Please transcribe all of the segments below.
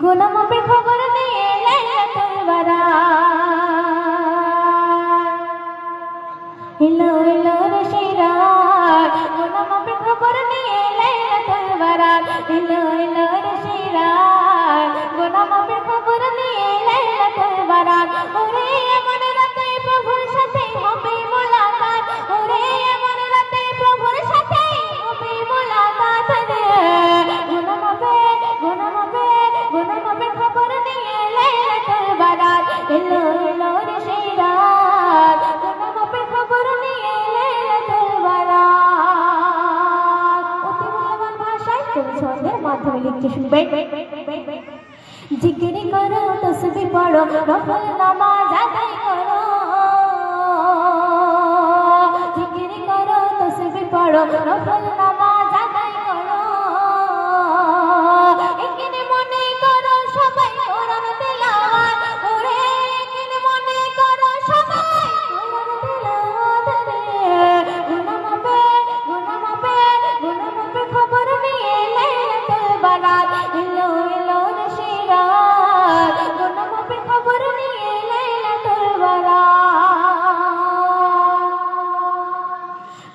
গোলাম আপের খবর নিয়ে তোমরা এলো এলো রে মাধ্যমে লিখতে শুনবেন জিগিরি করো, তসবি পড়ো, নফল নামাজ আদায় করো। জিগিরি করো, তসবি পড়ো, নফল নামাজ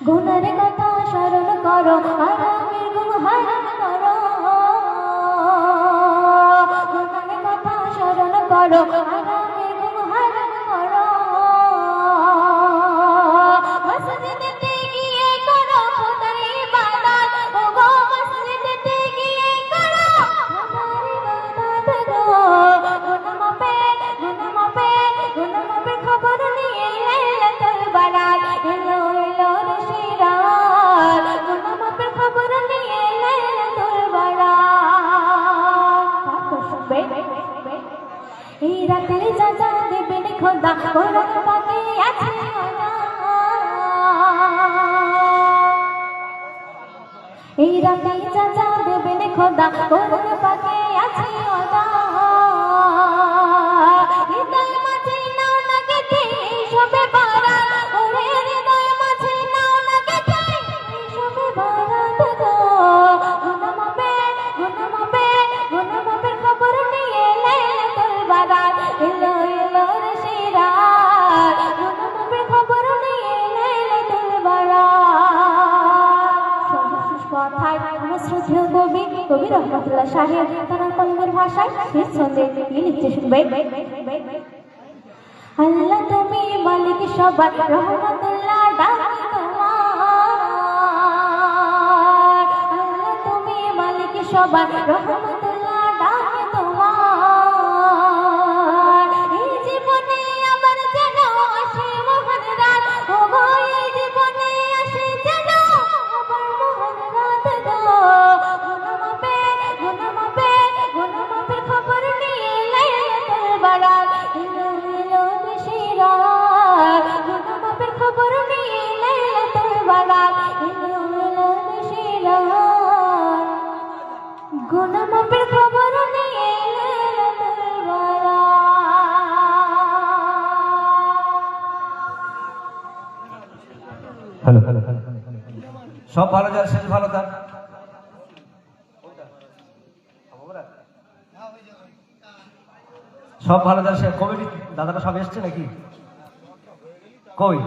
গুণের কথা স্মরণ করো আরামের গুণ হরণ করো। গুণের কথা স্মরণ করো থাকবে এই রাতে যা যা দেবেন খোদা ওই রাত পাখি আছে এই রাতে যা যা দেবেন খোদা ওই রাত পাখি আছে শ্রদ্ধেয় কবি কবি রহমতুল্লাহ সাহেব তার কলমের ভাষায় নিঃসন্দে লিখতে শুনবে। আল্লাহ তুমি মালিক সবার, রহমতুল্লাহ ডাকি তোমার। আল্লাহ তুমি মালিক সবার রহমত হ্যালো সব ভালো, যার শেষ ভালো, তার। সব ভালো, যার কবি দাদাটা সব এসছে নাকি? কই?